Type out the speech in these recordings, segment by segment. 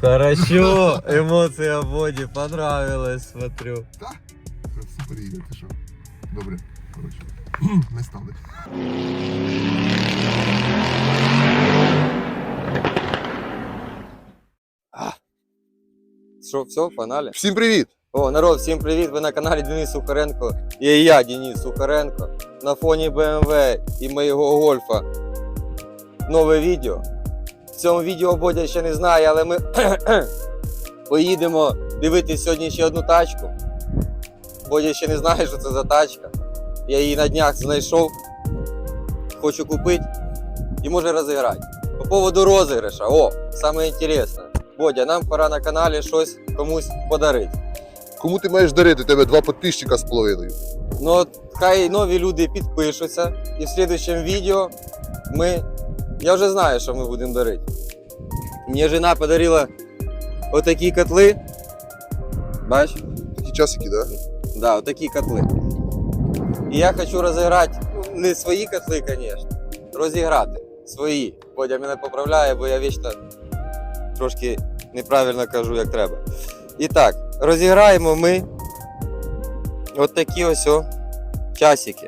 Хорошо, эмоция Боди понравилась, смотрю. Так? Це супер їде, ти що? Добре, коротше. Не стали. Що, все, погнали? Всім привіт! О, народ, всім привіт! Ви на каналі Денис Сухаренко. І я, Денис Сухаренко. На фоні BMW і моєго гольфа. Нове відео. В цьому відео Бодя ще не знає, але ми поїдемо дивитись сьогодні ще одну тачку. Бодя ще не знає, що це за тачка. Я її на днях знайшов. Хочу купити і може розіграти. По поводу розіграша. О, саме інтересне. Бодя, нам пора на каналі щось комусь подарити. Кому ти маєш дарити? Тебе два підписчика з половиною. Ну, от хай нові люди підпишуться, і в слідчому відео ми. Я вже знаю, що ми будемо дарити. Мені жена подарила отакі котли. Бач? Такі часики, да? Да, отакі котли. І я хочу розіграти, ну, не свої котли, звісно, розіграти свої. Бодя мене поправляє, бо я вічно трошки неправильно кажу, як треба. І так, розіграємо ми от такі ось о часики.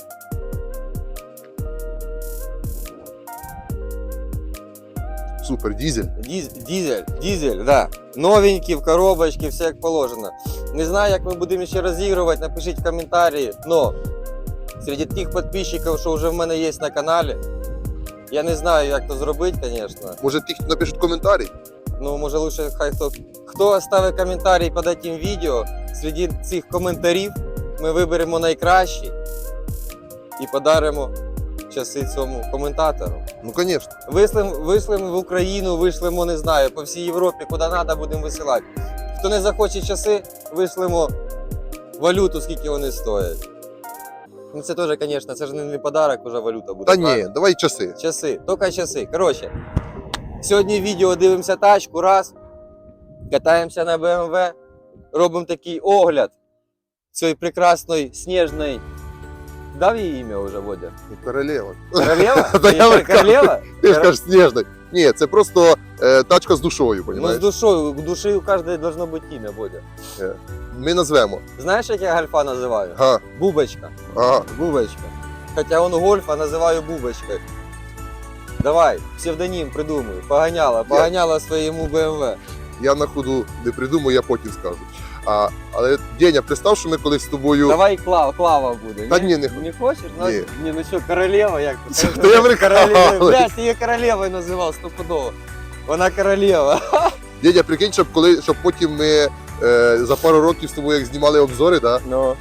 Супер, дізель. Діз, дізель, дізель, да. Новенькі в коробочці, все як положено. Не знаю, як ми будемо ще розігрувати, напишіть в коментарі. Но серед тих підписчиків, що вже в мене є на каналі, я не знаю, як це зробити, звісно. Може ті, хто напишуть коментарі? Ну, може лучше хай хто. Хто оставить коментарі під цим відео, серед цих коментарів ми виберемо найкращий і подаримо часи цьому коментатору. Ну, звісно. Вислим, вислимо в Україну, вишлемо, не знаю, по всій Європі, куди треба, будемо висилати. Хто не захоче часи, вишлемо валюту, скільки вони стоять. Ну це теж, звісно, це ж не подарок, вже валюта буде. Та ні, давай часи. Часи, тільки часи. Коротше, сьогодні відео дивимося тачку, раз, катаємося на BMW, робимо такий огляд цієї прекрасної сніжної. Дав їй ім'я вже, Водя? Ну, Королева. Королева? Королева? Ти ж кажеш сніжний. Ні, це просто е, тачка з душою, Ну, з розумієш? душою, душі у кожної должно бути ім'я, Бодя. Ми назвемо. Знаєш, як я гольфа називаю? Ага, Бубочка. ага. Бубочка. Хоча он гольфа називаю бубочкою. Давай, псевдонім придумай. Поганяла, поганяла своєму BMW. Я на ходу не придумаю, я потім скажу. А, але Деня, представ, що ми колись з тобою. Давай клава, клава буде. Та ні, не не хочеш? Ну, Ні. ні, ну що, королева як? Ти я королева. Блядь, її королевою називав стопудово. Вона королева. Дядя, прикинь, щоб коли щоб потім ми е, за пару років з тобою як знімали обзори, да, Ну,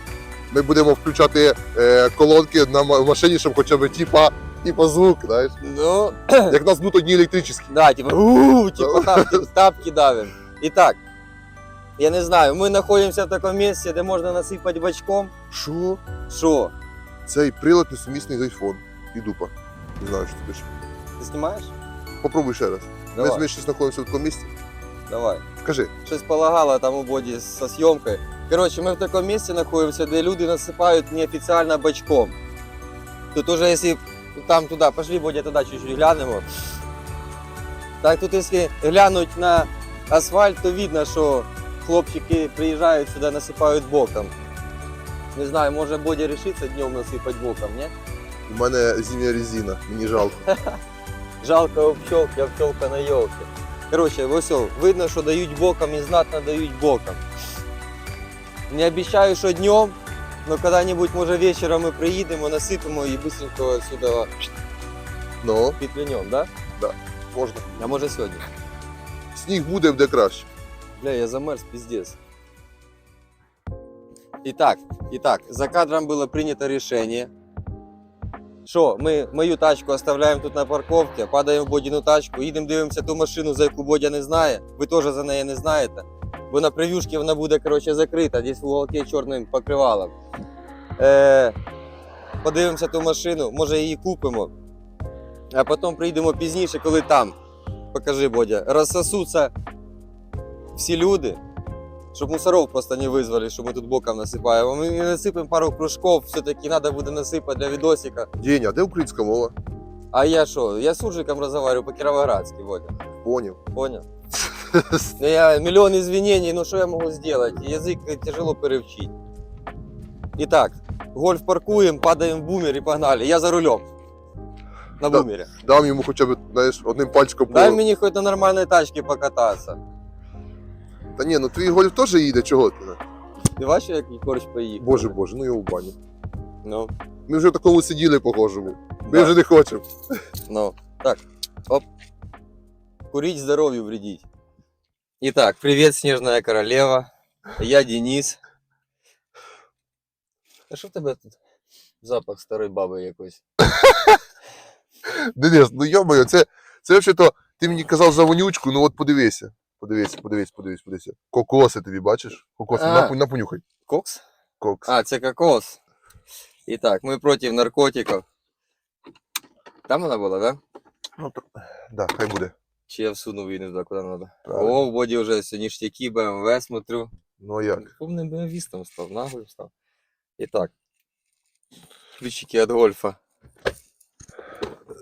ми будемо включати е, колонки на машині, щоб хоча б типа, типа звук, знаєш. ну, Як нас будуть одні електричні. Да, типа, типа тапки, давим. Итак, я не знаю, мы находимся в таком месте, де можна насипати бачком. Що? Що? Цей прилад несумісний з iPhone і дупа. Не знаю, що ти пишеш. Ти знімаєш? Попробуй ще раз. Ми з зараз знаходимося в такому місці. давай. Скажи, Щось полагало там у боді со зйомкою. Коротше, ми в такому місці знаходимося, де люди насипають неофіційно бачком. Тут уже, якщо там туди, пошли, Бодя, туди чуть-чуть глянемо. Так, тут, якщо глянуть на асфальт, то видно, що хлопчики приїжджають сюди, насипають боком. Не знаю, може Бодя рішиться днем насипати боком, ні? у мене зимня резина, мені жалко. Жалко пчелк, я пчелка на йолки. Коротше, ось о, видно, що дають боком і знатно дають боком. Не обіцяю, що днем, але коли-небудь, може, вечором ми приїдемо, насипемо і швидко сюди Ну, підклянем, да? можна. А може сьогодні. Сніг буде, буде краще. Бля, я замерз, пиздец. Итак, итак, за кадром было принято решение, що ми мою тачку оставляємо тут на парковці, падаємо в Бодіну тачку, їдемо дивимося ту машину, за яку Бодя не знає. Ви теж за неї не знаєте. Бо на прев'юшці вона буде коротше, закрита, десь в уголке чорним покривалом. Е, подивимося ту машину, може її купимо. А потім приїдемо пізніше, коли там, покажи Бодя, розсосуться всі люди, щоб мусоров просто не визвали, що ми тут боком насипаємо. Ми не насипемо пару кружков, все-таки треба буде насипати для відосика. Деня, а де українська мова? А я що? Я з суржиком розмовляю по-кіровоградськи, Водя. Поняв. Понял? Ну, я миллион извинений, ну что я могу сделать? Язык тяжело перевчить. Итак, гольф паркуем, падаем в бумер и погнали. Я за рулем. На Да. бумере. Дам йому хоча б, знаєш, одним пальчиком по. Дай мне хоть на нормальной тачке покататься. Та ні, ну твій гольф теж їде, чого ти? Ти бачиш, як Єгорич поїхав? Боже боже, ну його в баню. Ну, Ми вже в такому сиділи похожому. Ми да. вже не хочемо. Ну, так, оп. Курить здоровью вредить. Итак, привет, Снежная Королева. Я Денис. А що в тебе тут? Запах старої баби якось. Денис, ну йомаю, це, це взагалі-то, ти мені казав за вонючку, ну от подивися. Подивися, подивись, подивись, подивися. Кокоси тобі бачиш? Кокоси, А. напу- напонюхай. Кокс? Кокс. А, це кокос. Итак, мы против наркотиков. Там вона була, да? Ну, то, да, хай буде. Чи я всунув її не туди, куди? Правильно. О, в боді вже все ништяки, БМВ смотрю. Ну а як? Повним БМВістом став, наглим став. Итак, ключики от гольфа.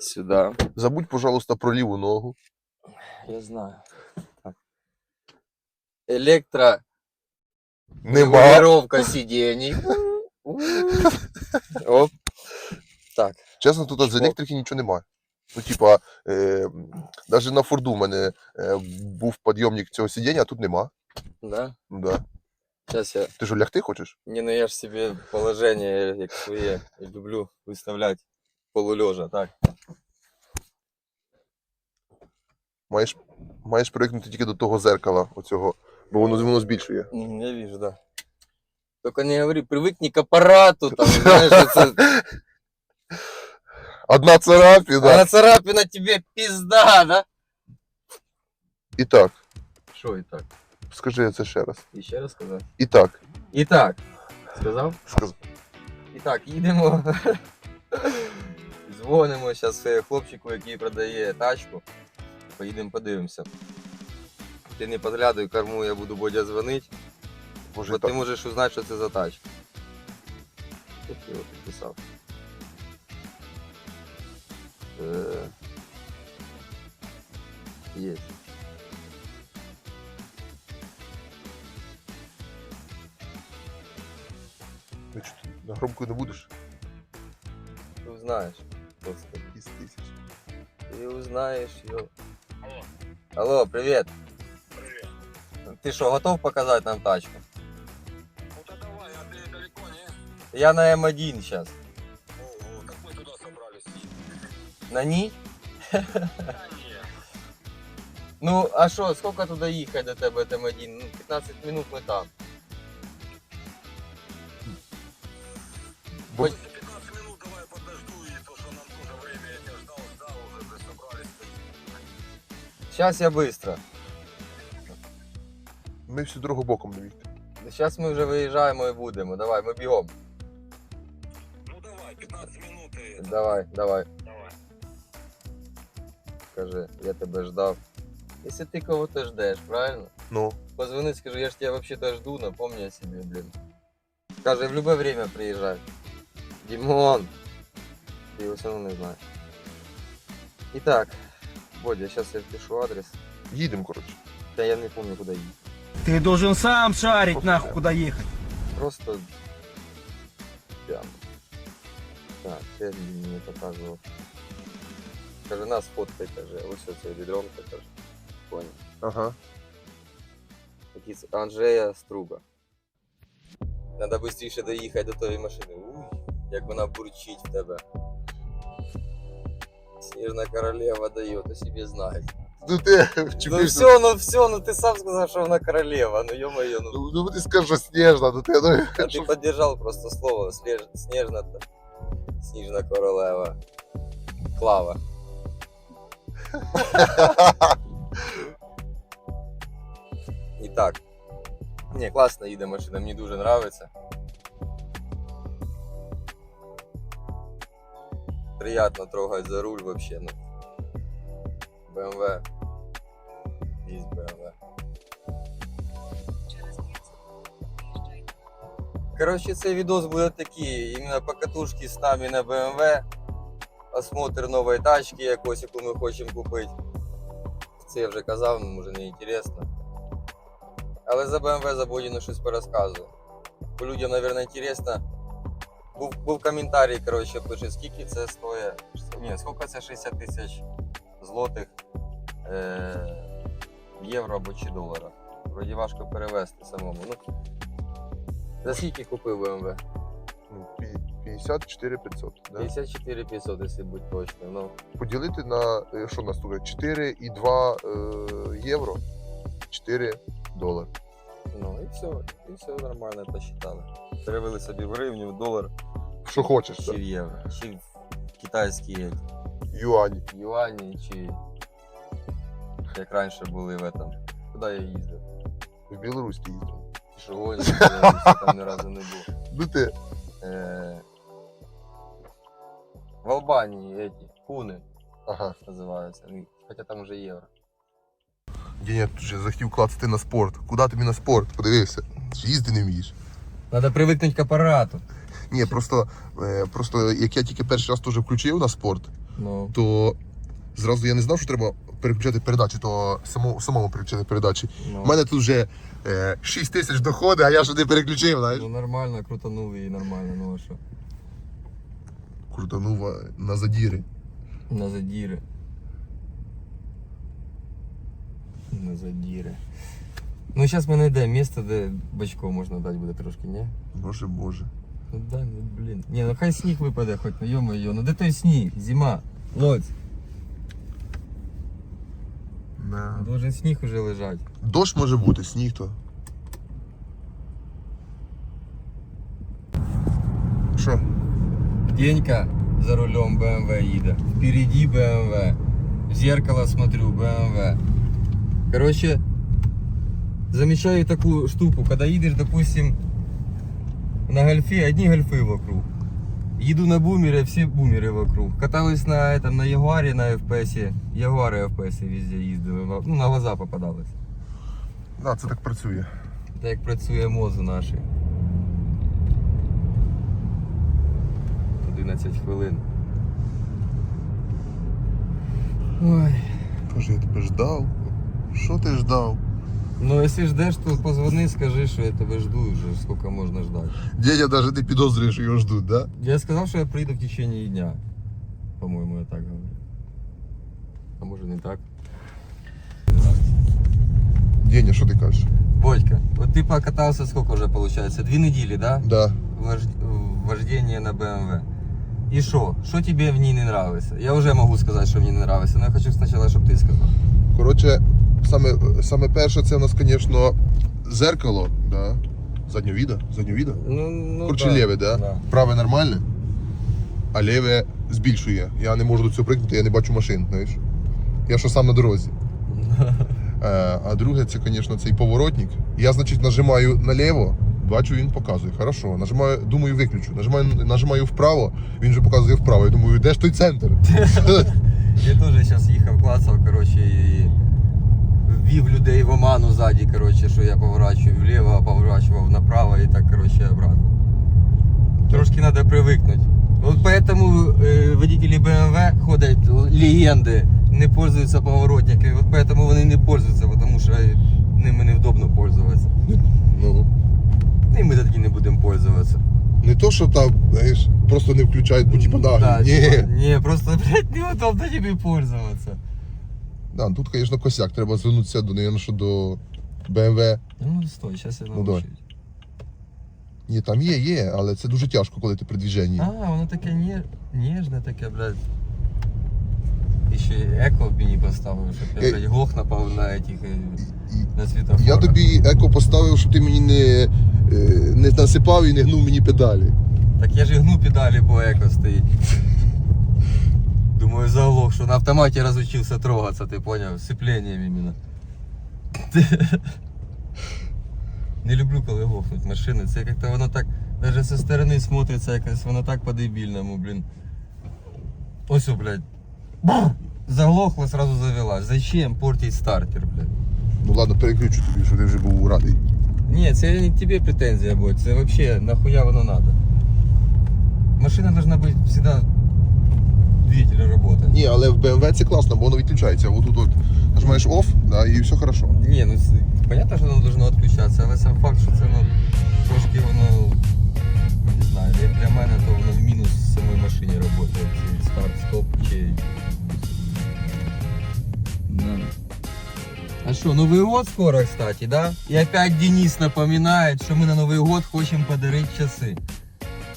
Сюда. Забудь, пожалуйста, про ліву ногу. Я знаю. Так. Электро Нема. регулировка сидений. Оп. Так. Чесно, тут з електрики нічого немає. Ну, типа, е, навіть на Форду в мене е, був підйомник цього сидіння, а тут нема. Да. Ну, да. Сейчас я... Ти що, лягти хочеш? Не, ну я ж себе положение, як своє, люблю выставлять полулежа. Так. Маєш, маєш привикнути тільки до того зеркала, оцього, бо воно, воно збільшує. М, Я вижу, да. Только не говори, привыкни к аппарату, там, знаешь, это... Одна царапіна. А царапина тебе пизда, да? І так, Що і так? скажи це ще раз. І ще раз сказав. І так. І так. Сказав? Сказ... І так, їдемо. Дзвонимо зараз хлопчику, який продає тачку. Поїдемо подивимося. Ти не подглядуй корму, я буду Бодя дзвонити, Боже, бо так. ти можеш узнати, що це за тачка. Тут ти його підписав. Е, Є. Ну, чо ти на громку не будеш? Ти узнаєш. Господи. Із тисяч. Ты узнаешь ее. Алло, привет. Привет. Ты что, готов показать нам тачку? Ну то давай, а ты далеко не? Я на М1 сейчас. Ого, как мы туда собрались? На ній? Да нет. Ну, а що, сколько туди їхати до тебе от М1? Ну, 15 минут ми там. Бо- Хоть- 15 минут давай подожду, и то, что нам тоже время, я тебя ждал, ждал, уже мы собрались. Сейчас я быстро. Ми всю дорогу боком не їхати. Зараз ми вже виїжджаємо і будемо. Давай, ми бігом. Ну давай, 15 минут. Давай, давай. Давай. Скажи, я тебе ждав. Якщо ти кого-то ждеш, правильно? Ну. Позвони, скажи, я ж тебя вообще-то жду, напомни о себе, блин. Скажи, в любое время приезжай. Димон! Ты его все равно не знаешь. Итак, Бодя, сейчас я впишу адрес. Їдемо, коротше. Да я не помню, куда ехать. Ты должен сам шарить, нахуй, куда ехать. Просто... Прям. Так, ты мне показывал. Скажи, нас фоткай, каже. Ось оце відром, каже. Понял. Ага. Якийсь Анжея Струга. Надо швидше доїхати до тої машини. Уй, як вона бурчить в тебе. Сніжна королева дає, то собі знає. Ну ти Ну вчепився. все, ну все, ну ти сам сказав, що вона королева, ну ё-моё, ну. Ну, ну ти скажеш, що сніжна, ну ти ну, А ти поддержал просто слово слеж... снежна та сніжна королева. Клава. І так. Не, класно їде машина, мені дуже нравиться. Приятно трогать за руль вообще, ну. BMW. Есть BMW. Коротше, цей відос буде такий, іменно покатушки з нами на BMW, осмотр нової тачки якось, яку ми хочемо купити. Це я вже казав, ну може не інтересно. Але за BMW за Бодіну щось порозказую. Бо людям, мабуть, інтересно. Був, був коментарій, коротше, пише, скільки це стоїть. Ні, скільки це 60 тисяч злотих е- євро або чи долара. Вроді важко перевести самому. Ну, за скільки купив BMW? Ну, пі- 54 500. Да? 54 500, якщо бути точно. Ну, Поділити на е, що нас тут? 4,2 е, євро, 4 долари. ну і все, і все нормально посчитали. Перевели собі в гривню, в долар, Що хочеш, чи так? в євро, чи в китайські Юані. юані, чи як раніше були в этом. Куди я їздив? В Білорусь ти їздив. Я там ні разу не був. Ну ти. Е, В Албанії эти, куни Ага. називаються. Ну, Хоча там вже євро. Деня тут же захотів клацати на спорт. Куди тобі на спорт? Подивився. Їздити не вмієш? Треба привикнути к апарату. Ні, просто, е, просто як я тільки перший раз теж включив на спорт, Ну. то зразу я не знав, що треба переключати передачі, то самому, самому переключати передачі. ну. У мене тут вже е, 6 тисяч доходи, а я ж не переключив, знаєш. Ну нормально, крутанув і нормально, ну а що? Крутанув на задіри. На задіри. На задіри. Ну зараз ми знайдемо місце, де бачков можна дати буде трошки, ні? Боже боже. Ну дай, ну блін. Ні, ну хай сніг випаде хоч, ну йо-моє, ну де той сніг? Зима. Лодь. Да. Должен сніг уже лежать. Дощ може бути, сніг то. Що? Денька за рулем BMW їде. Впереди BMW. В зеркало смотрю BMW. Короче, замечаю такую штуку, когда едешь, допустим, на гольфе, одни гольфы вокруг. Еду на бумере, все бумеры вокруг. Каталась на этом, на Ягуаре, на FPS. Ягуары FPS везде їздили. Ну, на глаза попадалось. Да, це так працює. Так як працює мозг наш. 11 хвилин. Ой. Каже, я тебе ждав. Що ти ждав? Ну, якщо ждеш, то позвони, скажи, що я тебе жду вже, скільки можна ждати. Дядя навіть не підозрює, що його ждуть, да? Я сказав, що я прийду в течение дня. По-моєму, я так говорю. А може не так? Деня, що ти кажеш? Бодька, от ти покатався сколько вже виходить? Дві неділі, да? Да. Вож- Вождение на BMW. І що? Що тебе в ній не нравится? Я вже можу сказати, що мені не нравится, але я хочу спочатку, щоб ти сказав. Коротше, Саме, саме перше, це у нас, звісно, зеркало, да. Заднього віда, заднього віда. Ну, ну, Коротше, да. ліве, да? Да. Праве нормальне, а ліве збільшує. Я не можу до цього прикнути, я не бачу машин, знаєш. Я що сам на дорозі. Е, а друге, це, звісно, цей поворотник. Я, значить, нажимаю наліво, бачу, він показує. Хорошо. Нажимаю, думаю, виключу. Нажимаю, нажимаю вправо, він вже показує вправо. Я думаю, де ж той центр? Я теж зараз їхав, клацав, коротше, і ввів людей в оману ззаді, коротше, що я поворачую вліво, а поворачував направо і так, коротше, обратно. Трошки треба привикнути. Вот поэтому э, водители BMW ходять легенди, не пользуються поворотниками. Вот поэтому вони не пользуються, тому що ними невдобно пользуватися. Ну, І ми тоді не будемо пользуватися. не то, що там, знаєш, просто не включають, бо типа да, Да, ні. типа, Ні, просто, блядь, неудобно тобі пользуватися. Да, тут, звісно, косяк. Треба звернутися до, наверное, що до BMW. Ну, стой, зараз я Ну, давай. научусь. Ні, там є, є, але це дуже тяжко, коли ти при движенні. А, воно таке ні... ніжне, таке, блядь. І ще й еко мені поставив, щоб я, Е. блядь, глох напав на этих, е, І- на світофорах. Я тобі еко поставив, щоб ти мені не, е, не насипав і не гнув мені педалі. Так я ж і гну педалі, бо еко стоїть. Думаю, заглох, що на автоматі разучився трогаться, ти поняв? Сцеплением іменно. Не люблю, коли глохнуть машини. Це як-то воно так, навіть зі сторони смотриться якось, воно так по-дебільному, блін. Ось, блядь. Бух! Заглохло, сразу завелась. Зачем портить стартер, блядь? Ну ладно, переключу тобі, щоб ти вже був радий. Ні, це не тебе претензія буде, це вообще нахуя воно надо. Машина должна бути всегда двигатель работать. Ні, але в BMW це класно, бо воно відключається. Отут от нажимаєш off, да, і все хорошо. Не, ну с- Понятно, що воно должно відключатися, але сам факт, що це ну, трошки воно, не знаю, як для мене, то воно в мінус в самій машині працює. Чи старт-стоп, чи. Да. А что, Новый год скоро, кстати, да? И опять Денис напоминает, что мы на Новый год хотим подарить часы.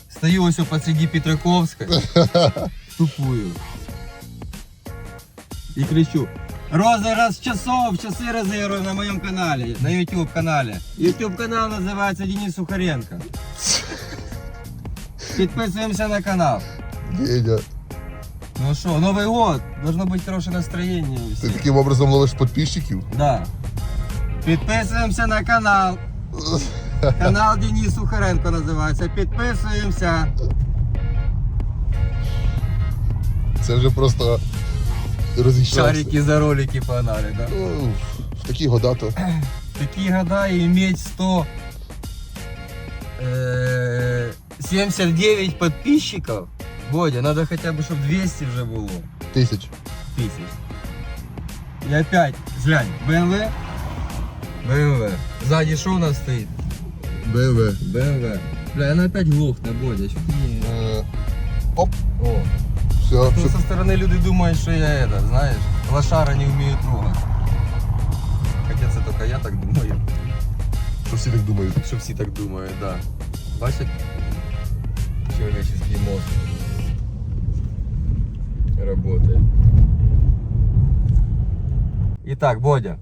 Стою ось посреди Петраковской, тупую. И кричу, розыгрыш часов, часы разыгрываю на моем канале, на YouTube канале. YouTube канал называется Денис Сухаренко. Подписываемся на канал. Деня, Ну что, Новый год, должно быть хорошее настроение у ти всех. таким образом ловиш підписчиків? Да. Підписуємося на канал. Канал Денис Сухаренко називається. Підписуємося. Це вже просто розійшлося. Шарики за ролики погнали, да? Ну, в такі года то. Такие года и иметь 100 э, 79 подписчиков. Бодя, надо хотя бы, чтобы 200 уже было Тисяч. тысяч. И опять, глянь, BMW. BMW. Сзади что у нас стоит? БМВ. BMW. Бля, она опять глохнет, Бодя. чё ты не- Е, Оп, О, все, Ну, все. со стороны люди думают, что я это, знаешь, лошара не умею трогать. Хотя это только я так думаю. Що всі так думають. Что все так думают, да. Бачит человеческий мозг работает. Итак, Бодя,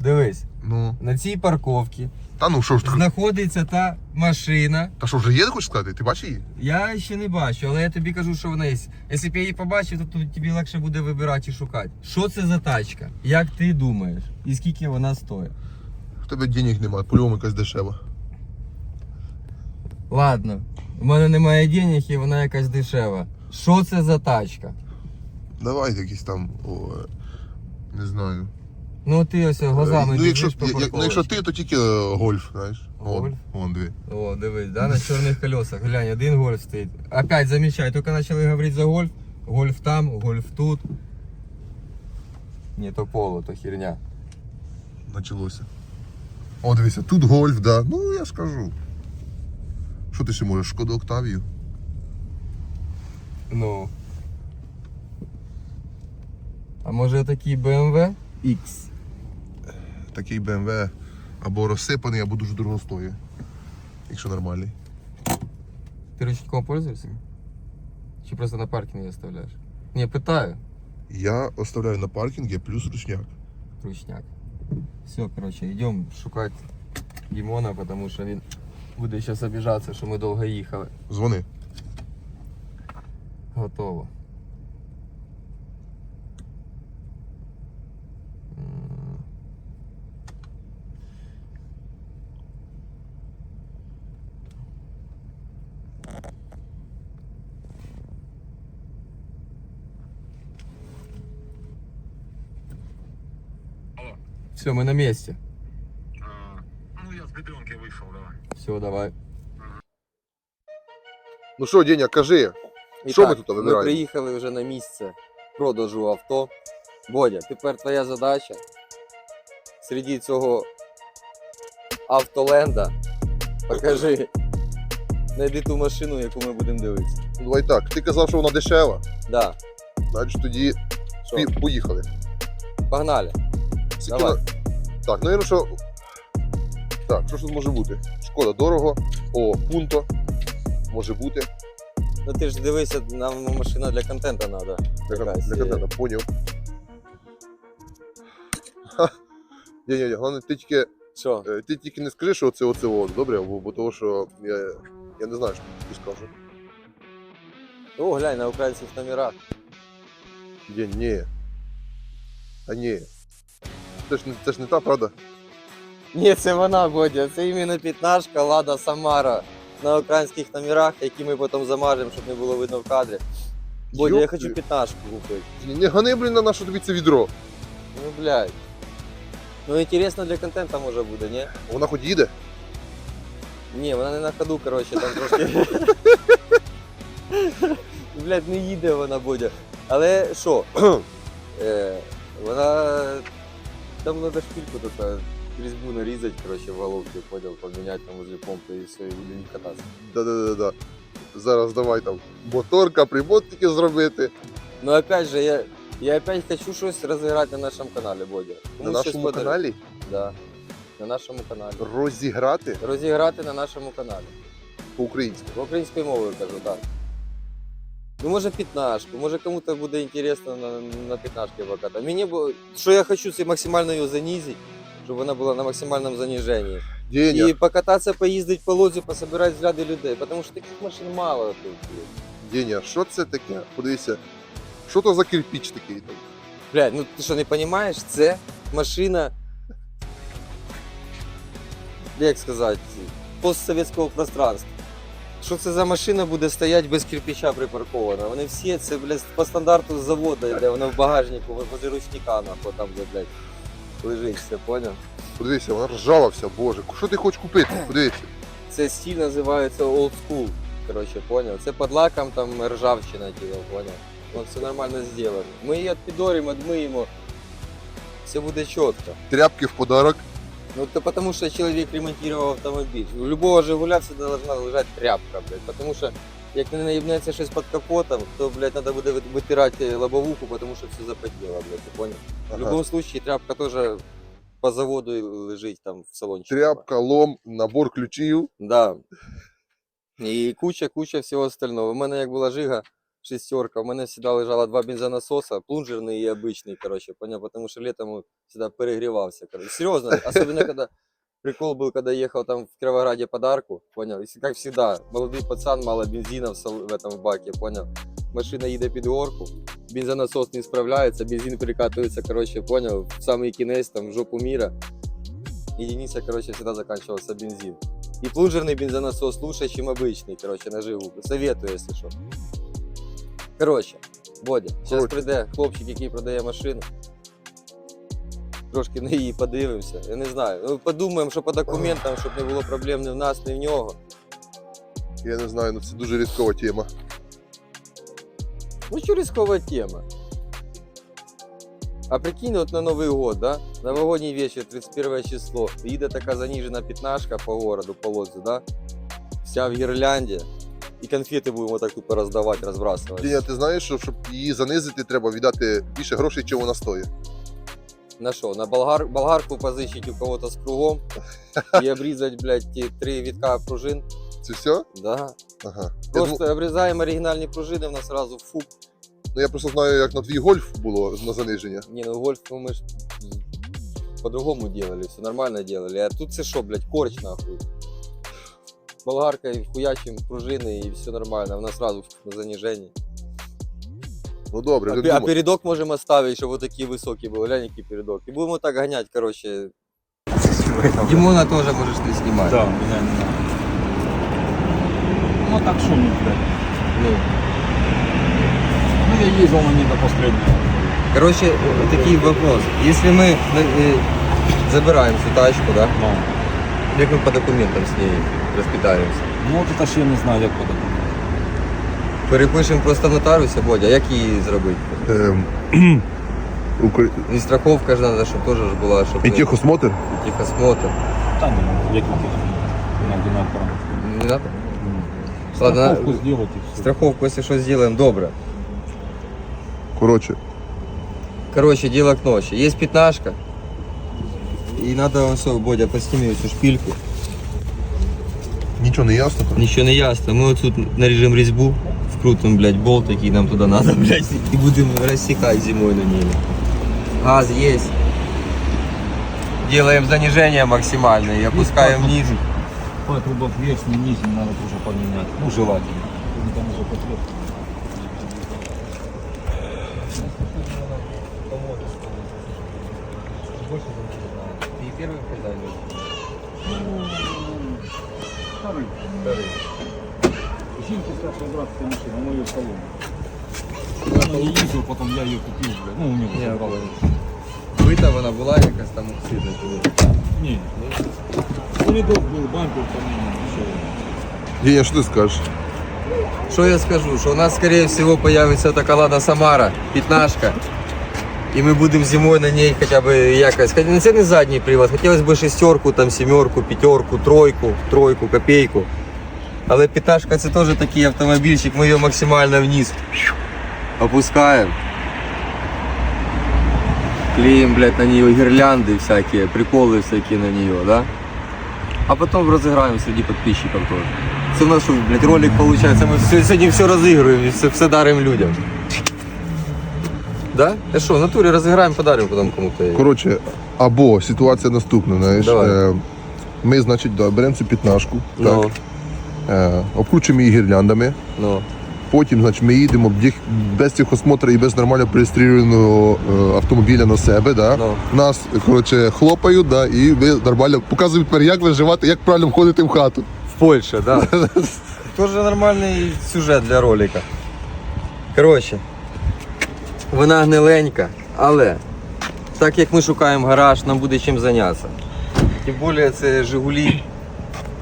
дивись, Ну. на цій парковці Та ну що ж ти. знаходиться та машина. Та що вже є, хочеш сказати? Ти бачиш її? Я ще не бачу, але я тобі кажу, що вона є. Якщо б я її побачив, то тобі легше буде вибирати і шукати. Що це за тачка? Як ти думаєш? І скільки вона стоїть? В тебе денег немає, по-любому якась дешева. Ладно, в мене немає денег і вона якась дешева. Що це за тачка? Давай якісь там. О, е, не знаю. Ну ти ось глазами ну, якщо, по я- я- ну, якщо ти, то тільки е, гольф, знаєш. Гольф? вон дві. О, дивись, да, на чорних колесах. Глянь, один гольф стоїть. Опять замечай, тільки почали говорити за гольф. Гольф там, гольф тут. Ні, то поло, то херня. Началося. О, дивися, тут гольф, да. Ну я ж кажу. Що ти ще можеш? Шкоду Октавію? Ну. А може такий BMW X? Такий BMW або розсипаний, або дуже дорого стоїть. Якщо нормальний. Ти ручником пользуєшся? Чи просто на паркінгі оставляєш? Ні, питаю. Я оставляю на паркінгі плюс ручняк. Ручняк. Все, короче, йдемо шукати Дімона, тому що він буде зараз обіжатися, що ми довго їхали. Дзвони. Готово. Все, мы на месте. А, ну, я с бедренки вышел, давай. Все, давай. Ну що, Деня, кажи. І Що так, ми тут Ми вибираємо? приїхали вже на місце продажу авто. Бодя, тепер твоя задача серед цього автоленда покажи, знайди ту машину, яку ми будемо дивитися. Ну, Давай так, ти казав, що вона дешева. Да, Значить тоді що, пі- поїхали. погнали. Скільки Давай. на- Так, ну що. Так, що ж тут може бути? Шкода дорого. О, пунто. Може бути. Ну ти ж дивися, нам машина для контенту треба. Для, кон- Якась, для е, контента, поняв. Ха. Ні, ні, ні, головне, ти тільки, Що? е, ти тільки не скажи, що це оце от, добре? Бо, бо того, що я, я не знаю, що тобі скажу. О, глянь на українських номерах. Ні, ні. А ні. Це ж, не- це ж не та, правда? Ні, це вона, Бодя, це іменно п'ятнашка Лада Самара на українських номерах, які ми потім замажемо, щоб не було видно в кадрі. Бодя, я Йоп хочу п'ятнашку купити. Не гани, блін, на наше тобі це відро. Ну, блядь. Ну, інтересно для контента може буде, ні? Вона хоч їде. Ні, вона не на ходу, коротше, там трошки. Блядь, не їде вона, Бодя. Але що? е, вона. Там треба шпильку така резьбу нарезать, короче, в головке, понял, поменять там возле помпы и все, и не кататься. Да-да-да. Зараз давай там мотор, капремонтики зробити. Но опять же, я, я опять хочу щось розіграти на нашому каналі, Бодя. На щось нашому подарити. каналі Да. На нашому каналі. розіграти Розіграти на нашому каналі. по-українськи. В українською мовою кажу, так. Ну, може, п'ятнашку, може кому-то буде інтересно на, на п'ятнашки покатати. Мені бо, що я хочу, це максимально її занизити, щоб вона була на максимальному заніженні. Деня, І покататися, поїздити по лозі, пособирати взгляди людей, тому що таких машин мало тут. блін. Деня, що це таке? Подивися, що то за кирпіч такий там? Блядь, ну ти що не розумієш, це машина. Як сказати, постсовєтського пространства. Що це за машина буде стояти без кирпича припаркована? Вони всі, це, блядь, по стандарту з заводу йде, воно в багажнику, возле ручника, нахуй, там, блядь, лежить, все, поняв? Подивися, вона ржава вся, боже. Що ти хочеш купити? Подивися. Це стиль називається old school, короче, поняв? Це під лаком там ржавчина, типа, поняв? Ну, все нормально зроблено. Ми її підоримо, відмиємо, все буде чітко. Тряпки в подарок. Ну, это потому что человек ремонтировал автомобиль. У любого Жигуля всегда должна лежать тряпка, блядь. Потому что, як не наебнеться щось під капотом, то, блядь, надо буде витирати лобовуху, потому що все запотіло, блядь, ти понял? В Ага. любом случае тряпка тоже по заводу лежить там в салончике. Тряпка, лом, набор ключів. Да. І куча, куча всього остального. У мене як була жига, шестерка, у мене завжди лежало два бензонасоса, плунжерний і обичний, короче, понял, потому що летом всегда перегрівався, короче. Серйозно, особенно когда прикол был, когда ехал там в Кировограде подарку, понял, и как всегда, молодой пацан, мало бензина в, сал- в этом баке, понял. Машина їде під горку, бензонасос не справляється, бензин перекатується, короче, понял, в самий кінець, там, в жопу мира. Единица, короче, всегда заканчивался бензин. И плунжерный бензонасос лучше, чем обычный, короче, на живу. Советую, если что. Короче, Бодя, зараз прийде хлопчик, який продає машину. Трошки на її подивимося. Я не знаю. Ну, подумаємо, що по документам, щоб не було проблем ні в нас, ні в нього. Я не знаю, ну це дуже різкова тема. Ну, що рискова тема. А прикинь, от на Новий год, да? Новогодній вечір, 31 число. Їде така заніжена п'ятнашка по городу, по лодзі, да? Вся в гірлянді. І конфети будемо так тупо роздавати, розбрасувати. Деня, ти знаєш, що щоб її занизити, треба віддати більше грошей, чим вона стоїть. На що? На болгар... болгарку позичить у кого-то з кругом і обрізати, блядь, ті три вітка пружин. Це все? Да. Ага. Я, дум- Просто обрізаємо оригінальні пружини, в нас одразу фуп. ну, я просто знаю, як на твій гольф було на заниження. Не, ну гольф ну, мы ж по-другому делали, все нормально делали. А тут це що, блядь, корч нахуй. болгаркой хуячим пружины и все нормально. А Она сразу на занижении. Ну добре, А, пе- а передок можемо оставити, щоб отакі високі були. Глянь, який передок. І будемо так ганяти, коротше. Димона теж можешь ты снимать? Да, меня не надо. Ну а так шумно, блядь. Ну. ну, я ездил на ней до последнего. коротше, э, такий вопрос. Якщо ми е, э, е, забираємо тачку, да? Ну. Как мы по документам с ней распитаемся? ну от это ж я не знаю, як по документам. Перепишемо просто в нотаріуся, Бодя, як її зробити? Ем, Укра- І страховка ж треба, щоб теж ж була, щоб І не- техосмотр? і техосмотр. Там ну, які тих на одинаково. Не треба? Ладно, Страховку и все. Страховку, якщо що зробимо, добре. Коротше, Короче, дело к ночи. Есть пятнашка. И надо все, Бодя, посними цю шпильку. нічого не ясно. Нічого не ясно. Ми отут наріжемо різьбу, вкрутимо, блядь, болт, який нам туди треба, блядь, і будемо розсікати зимою на ній. Газ есть. Делаем занижение максимальное и опускаем вниз. Патрубок верхний, нижний надо тоже поменять. Ну, желательно. Ну, Там уже потреб. старший брат этой машины, он ее в салоне. Я на ней ездил, потом я ее купил, блядь. Ну, у него Я забрал. Бита вона була якась там сильно туди. Не, Солидок был, бампер поменян, все. Деня, що ти скажеш? Що я скажу? Що у нас, скорее всего, появится така Лада Самара, пятнашка. І ми будемо зимою на ній хоча б якось. Хоча ну, це не задній привод, хотілося б шестерку, там сімерку, п'ятерку, тройку, тройку, копійку. Але п'яташка це теж такий автомобільчик, ми її максимально вниз опускаємо. Клеим, блядь, на нее гирлянды всякие, приколы всякие на нее, да? А потом разыграем среди подписчиков тоже. Це у нас, що, блядь, ролик получается, мы все- сегодня все разыгрываем, все, все дарим людям. Да? Э что, в натуре разыграем, подарим потом кому-то. Коротше, або ситуація наступна, знаєш. Давай. Е, ми, значить, да, беремо цю п'ятнашку, так, Ну, е, обкручуємо її гірляндами. ну. Потім, значить, ми їдемо без техосмотра і без нормально перестріляного е, автомобіля на себе. Да? Ну. Нас коротше, хлопають, да, і ви нормально показують тепер, як виживати, як правильно входити в хату. В Польше, да. Тоже нормальний сюжет для ролика. Коротше, вона гниленька, але так як ми шукаємо гараж, нам буде чим зайнятися. Тим більше це Жигулі.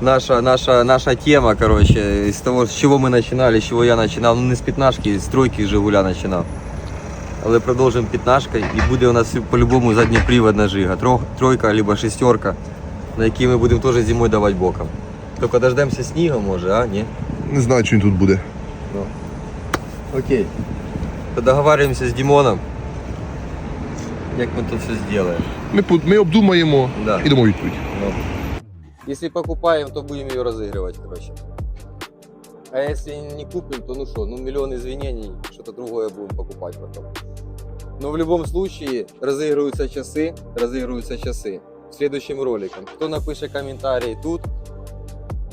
Наша, наша, наша тема, короче, з того, з чого ми починали, з чого я починав. Ну не з п'ятнашки, з тройки Жигуля починав. Але продовжимо п'ятнашкою і буде у нас по-любому задньоприводна жига. Тройка або шестерка, на якій ми будемо теж зимою давати боком. Тільки дождемося снігу, може, а? Ні? Не знаю, чи він тут буде. Окей. То договариваемся с Димоном. Як ми тут все сделаем. Ми, ми обдумаємо Да. і дамо відповідь. Если покупаем, то будем ее разыгрывать, короче. А если не купим, то ну что, ну миллион извинений, что-то другое будем покупать потом. Но в любом случае разыгрываются часы, разыгрываются часы. Следующим роликом. Кто напишет комментарий тут,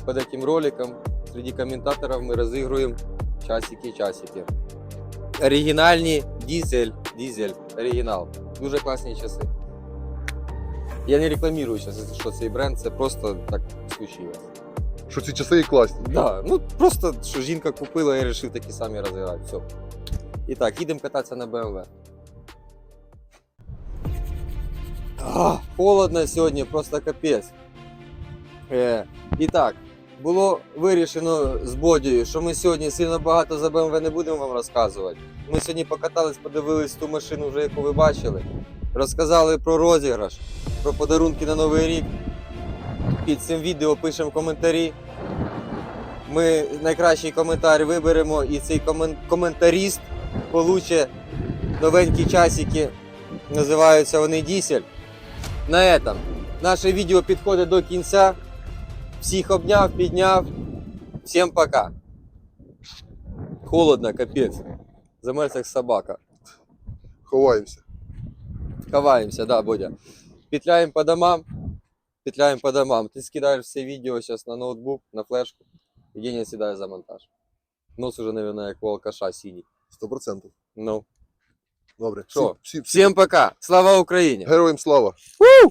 под этим роликом, среди комментаторов мы разыгрываем часики-часики. Оригінальні дизель, дизель, оригінал. Дуже класні часи. Я не рекламирую зараз, що цей бренд, це просто так случилось. Що ці часи є класні. Да, ну просто що жінка купила і вирішив такі самі розіграти. Все. І так, їдемо кататися на BMW. А, холодно сьогодні, просто капець. Е, і так, було вирішено з Бодією, що ми сьогодні сильно багато за BMW не будемо вам розказувати. Ми сьогодні покатались, подивились ту машину, вже яку ви бачили. Розказали про розіграш, про подарунки на Новий рік. Під цим відео пишемо коментарі. Ми найкращий коментар виберемо, і цей комен... коментаріст получить новенькі часики. Називаються вони Дісель. На этом наше відео підходить до кінця. Всіх обняв, підняв. Всім пока. Холодно, капець. Замерз як собака. Ховаємося. Ховаемся, да, Бодя. Петляем по домам. Петляем по домам. Ты скидаешь все видео сейчас на ноутбук, на флешку. И Геня сідає за монтаж. Нос уже, наверное, як у алкаша синий. Сто процентів. Ну. Добре. Що? Всі, всі, Всем пока. Слава Україні! Героям слава! Woo!